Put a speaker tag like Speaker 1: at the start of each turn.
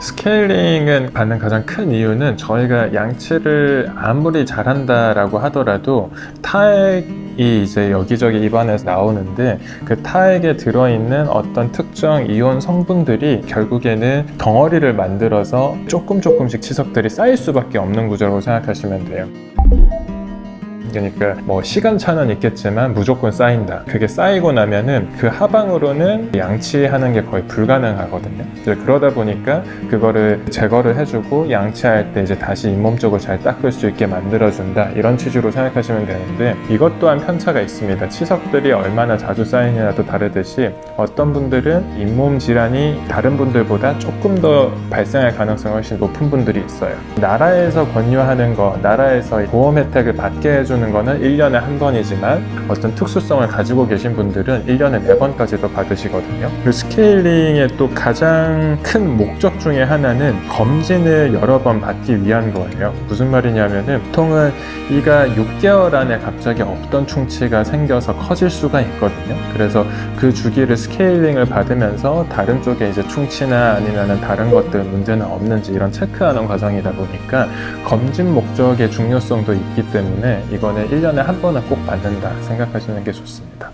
Speaker 1: 스케일링은 받는 가장 큰 이유는 저희가 양치를 아무리 잘한다라고 하더라도 타액이 이제 여기저기 입안에서 나오는데 그 타액에 들어있는 어떤 특정 이온 성분들이 결국에는 덩어리를 만들어서 조금 조금씩 치석들이 쌓일 수밖에 없는 구조라고 생각하시면 돼요. 그러니까 뭐 시간 차는 있겠지만 무조건 쌓인다. 그게 쌓이고 나면은 그 하방으로는 양치하는 게 거의 불가능하거든요. 이제 그러다 보니까 그거를 제거를 해주고 양치할 때 이제 다시 잇몸 쪽을 잘 닦을 수 있게 만들어준다. 이런 취지로 생각하시면 되는데 이것 또한 편차가 있습니다. 치석들이 얼마나 자주 쌓이느냐도 다르듯이 어떤 분들은 잇몸 질환이 다른 분들보다 조금 더 발생할 가능성이 훨씬 높은 분들이 있어요. 나라에서 권유하는 거, 나라에서 보험 혜택을 받게 해 주는 거는 1년에 한 번이지만 어떤 특수성을 가지고 계신 분들은 1년에 4번까지도 받으시거든요. 그 스케일링의 또 가장 큰 목적 중에 하나는 검진을 여러 번 받기 위한 거예요. 무슨 말이냐면은 보통은 이가 6개월 안에 갑자기 없던 충치가 생겨서 커질 수가 있거든요. 그래서 그 주기를 스케일링을 받으면서 다른 쪽에 이제 충치나 아니면은 다른 것들 문제는 없는지 이런 체크하는 과정이다 보니까 검진 목적의 중요성도 있기 때문에 이거 는 1년에 한 번은 꼭 받는다 생각하시는 게 좋습니다.